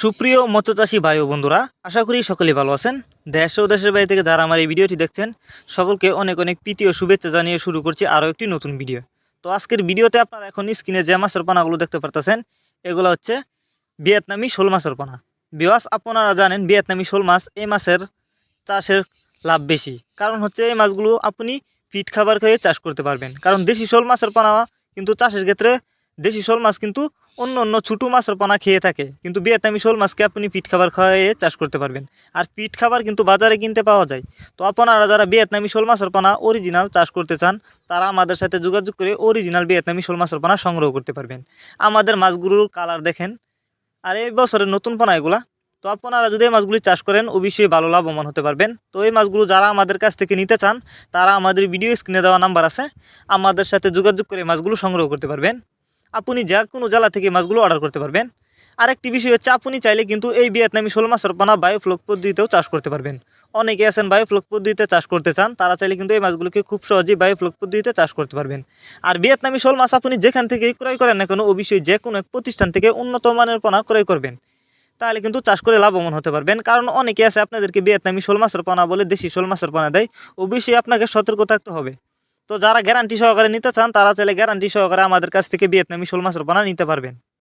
সুপ্রিয় মৎস্যচাষী ভাই ও বন্ধুরা, আশা করি সকলেই ভালো আছেন। দেশ ও দেশের বাইরে থেকে যারা আমার এই ভিডিওটি দেখছেন, সকলকে অনেক অনেক প্রীতি ও শুভেচ্ছা জানিয়ে শুরু করছি আরও একটি নতুন ভিডিও। তো আজকের ভিডিওতে আপনারা এখন স্ক্রিনে যে মাছের পানাগুলো দেখতে পারতেছেন, এগুলো হচ্ছে ভিয়েতনামি শোল মাছের পানা। বিওয়াস আপনারা জানেন ভিয়েতনামি শোল মাছ এই মাছের চাষের লাভ বেশি। কারণ হচ্ছে এই মাছগুলো আপনি ফিট খাবার খেয়ে চাষ করতে পারবেন। কারণ দেশি শোল মাছের পানা কিন্তু চাষের ক্ষেত্রে দেশি শোল মাছ কিন্তু অন্য অন্য ছোটো মাছের পানা খেয়ে থাকে। কিন্তু ভিয়েতনামি শোল মাছকে আপনি পিট খাবার খাইয়ে চাষ করতে পারবেন। আর পিট খাবার কিন্তু বাজারে কিনতে পাওয়া যায়। তো আপনারা যারা ভিয়েতনামি শোল মাছের পানা অরিজিনাল চাষ করতে চান, তারা আমাদের সাথে যোগাযোগ করে অরিজিনাল ভিয়েতনামি শোল মাছের পানা সংগ্রহ করতে পারবেন। আমাদের মাছগুলোর কালার দেখেন। আর এই বছরের নতুন পানা এগুলা। তো আপনারা যদি এই মাছগুলি চাষ করেন, অবশ্যই ভালো লাভবান হতে পারবেন। তো এই মাছগুলো যারা আমাদের কাছ থেকে নিতে চান, তারা আমাদের ভিডিও স্ক্রিনে দেওয়া নাম্বার আছে। আমাদের সাথে যোগাযোগ করে মাছগুলো সংগ্রহ করতে পারবেন। আপনি যে কোনো জেলা থেকে মাছগুলো অর্ডার করতে পারবেন। আরেকটি বিষয় হচ্ছে, আপনি চাইলে কিন্তু এই ভিয়েতনামি শোল মাছের পানা বায়োফ্লক পদ্ধতিতেও চাষ করতে পারবেন। অনেকে আছেন বায়োফ্লক পদ্ধতিতে চাষ করতে চান, তারা চাইলে কিন্তু এই মাছগুলোকে খুব সহজেই বায়োফ্লক পদ্ধতিতে চাষ করতে পারবেন। আর ভিয়েতনামি শোল মাছ আপনি যেখান থেকে ক্রয় করেন না কেন, অবশ্যই যে কোনো এক প্রতিষ্ঠান থেকে উন্নত মানের পোনা ক্রয় করবেন। তাহলে কিন্তু চাষ করে লাভবান হতে পারবেন। কারণ অনেকে আছে, আপনাদেরকে ভিয়েতনামি শোল মাছের পোনা বলে দেশি শোল মাছের পোনা দেয়, অবশ্যই আপনাকে সতর্ক থাকতে হবে। তো যারা গ্যারান্টি সহকারে নিতে চান, তারা চাইলে গ্যারান্টি সহকারে আমাদের কাছ থেকে ভিয়েতনামি শোল মাছের পোনা নিতে পারবেন।